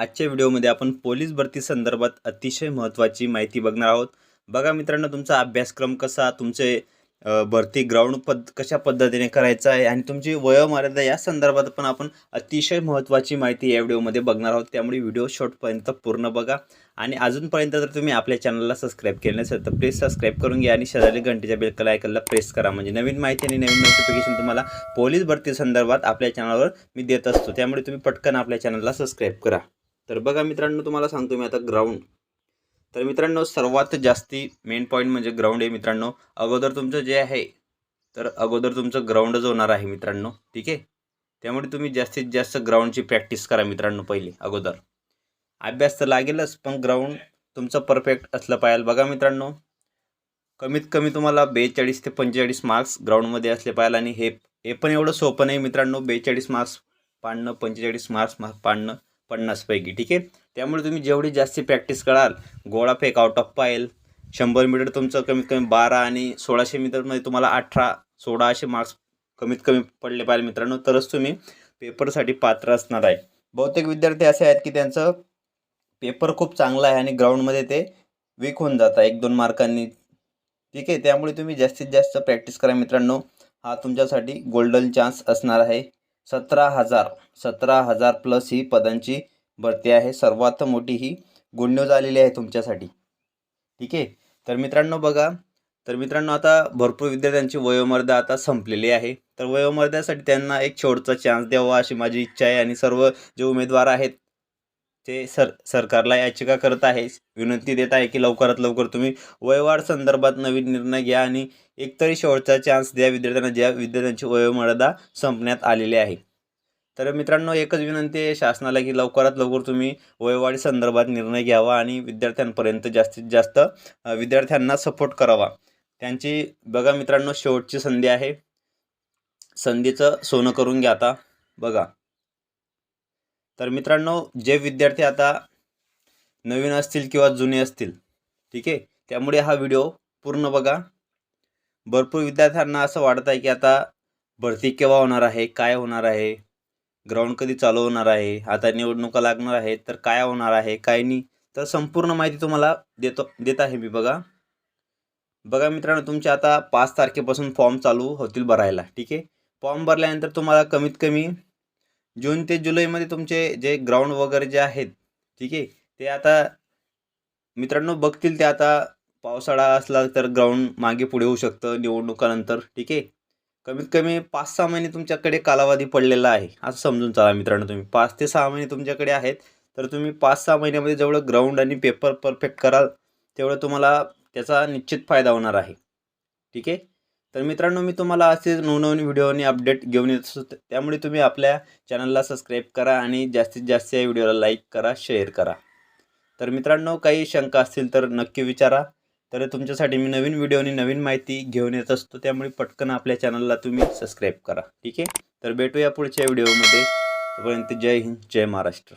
आजच्या व्हिडिओमध्ये आपण पोलीस भरती संदर्भात अतिशय महत्त्वाची माहिती बघणार आहोत. बघा मित्रांनो तुमचा अभ्यासक्रम कसा तुमचे भरती ग्राउंड पद कशा पद्धतीने करायचा आहे आणि तुमची वयोमर्यादा या संदर्भात पण आपण अतिशय महत्त्वाची माहिती या व्हिडिओमध्ये बघणार आहोत. त्यामुळे व्हिडिओ शॉर्टपर्यंत पूर्ण बघा. आणि अजूनपर्यंत जर तुम्ही आपल्या चॅनलला सबस्क्राईब केलं नसेल तर प्लीज सबस्क्राईब करून घ्या आणि शेजारी घंटेच्या बेल आयकनला प्रेस करा. म्हणजे नवीन माहिती आणि नवीन नोटिफिकेशन तुम्हाला पोलीस भरती संदर्भात आपल्या चॅनलवर मी देत असतो. त्यामुळे तुम्ही पटकन आपल्या चॅनलला सबस्क्राईब करा. तर बघा मित्रांनो तुम्हाला सांगतो मी आता ग्राउंड तर मित्रांनो सर्वात जास्ती मेन पॉईंट म्हणजे ग्राउंड आहे मित्रांनो. अगोदर तुमचं जे आहे तर अगोदर तुमचं ग्राउंडच होणार आहे मित्रांनो. ठीक आहे? त्यामुळे तुम्ही जास्तीत जास्त ग्राउंडची प्रॅक्टिस करा मित्रांनो पहिले अगोदर. अभ्यास तर लागेलच पण ग्राउंड तुमचं परफेक्ट असलं पाहिजे. बघा मित्रांनो कमीत कमी तुम्हाला बेचाळीस ते पंचेचाळीस मार्क्स ग्राउंडमध्ये असले पाहिजे आणि हे हे पण एवढं सोपं नाही मित्रांनो. बेचाळीस मार्क्स पाडणं पंचेचाळीस मार्क्स मा पाडणं पन्नासपैकी ठीक आहे? त्यामुळे तुम्ही जेवढी जास्ती प्रॅक्टिस कराल गोळा फेक आउट ऑफ पायल शंभर मीटर तुमचं कमीत कमी बारा आणि सोळाशे मीटरमध्ये तुम्हाला अठरा सोळाशे मार्क्स कमीत कमी पडले पाहिजे मित्रांनो. तरच तुम्ही पेपरसाठी पात्र असणार आहे. बहुतेक विद्यार्थी असे आहेत की त्यांचं पेपर खूप चांगला आहे आणि ग्राउंडमध्ये ते वीक होऊन जातात एक दोन मार्कांनी. ठीक आहे? त्यामुळे तुम्ही जास्तीत जास्त प्रॅक्टिस करा मित्रांनो. हा तुमच्यासाठी गोल्डन चान्स असणार आहे. सतरा हजार. सतरा हजार प्लस ही पदांची भरती आहे. सर्वात मोठी ही गुड न्यूज आलेली आहे तुमच्यासाठी. ठीक आहे? तर मित्रांनो बघा. तर मित्रांनो आता भरपूर विद्यार्थ्यांची वयोमर्यादा आता संपलेली आहे. तर वयोमर्यादेसाठी त्यांना एक शेवटचा चान्स द्यावा अशी माझी इच्छा आहे आणि सर्व जे उमेदवार आहेत ते सर सरकारला याचिका करत आहे. विनंती देत आहे की लवकरात लवकर तुम्ही वयवाढ संदर्भात नवीन निर्णय घ्या आणि एकतरी शेवटचा चान्स द्या. विद्यार्थ्यांना ज्या विद्यार्थ्यांची वयोमर्यादा संपण्यात आलेली आहे. तर मित्रांनो एकच विनंती आहे शासनाला की लवकरात लवकर तुम्ही वयवाढी संदर्भात निर्णय घ्यावा आणि विद्यार्थ्यांपर्यंत जास्तीत जास्त विद्यार्थ्यांना सपोर्ट करावा. त्यांची बघा मित्रांनो शेवटची संधी आहे. संधीचं सोनं करून घ्या आता. बघा. तर मित्रांनो जे विद्यार्थी आता नवीन असतील किंवा जुने असतील ठीक आहे? त्यामुळे हा व्हिडिओ पूर्ण बघा. भरपूर विद्यार्थ्यांना असं वाटत आहे की आता भरती केव्हा होणार आहे काय होणार आहे ग्राउंड कधी चालू होणार आहे आता निवडणुका लागणार आहेत तर काय होणार आहे काय नाही तर संपूर्ण माहिती तुम्हाला देतो देत आहे मी बघा. बघा मित्रांनो तुमचे आता पाच तारखेपासून फॉर्म चालू होतील भरायला ठीक आहे? फॉर्म भरल्यानंतर तुम्हाला कमीत कमी जून ते जुलैमध्ये तुमचे जे ग्राउंड वगैरे जे आहेत ठीक आहे ते आता मित्रांनो बघतील ते आता पावसाळा असला तर ग्राउंड मागे पुढे होऊ शकतं निवडणुकानंतर ठीक आहे. कमीत कमी पाच सहा महिने तुमच्याकडे कालावधी पडलेला आहे असं समजून चाला मित्रांनो तुम्ही. पाच ते सहा महिने तुमच्याकडे आहेत तर तुम्ही पाच सहा महिन्यामध्ये जेवढं ग्राउंड आणि पेपर परफेक्ट कराल तेवढं तुम्हाला त्याचा निश्चित फायदा होणार आहे ठीक आहे. तर मित्रांनो मी तुम्हाला असे नवनवीन व्हिडिओ आणि अपडेट घेऊन येत असतो. त्यामुळे तुम्ही आपल्या चॅनलला सबस्क्राईब करा आणि जास्तीत जास्त या व्हिडिओला लाईक करा शेअर करा. तर मित्रांनो काही शंका असतील तर नक्की विचारा. तर तुमच्यासाठी मी नवीन व्हिडिओ आणि नवीन माहिती घेऊन येत असतो. त्यामुळे पटकन आपल्या चॅनलला तुम्ही सबस्क्राईब करा. ठीक आहे? तर भेटूया पुढच्या व्हिडिओमध्ये तोपर्यंत जय हिंद जय महाराष्ट्र.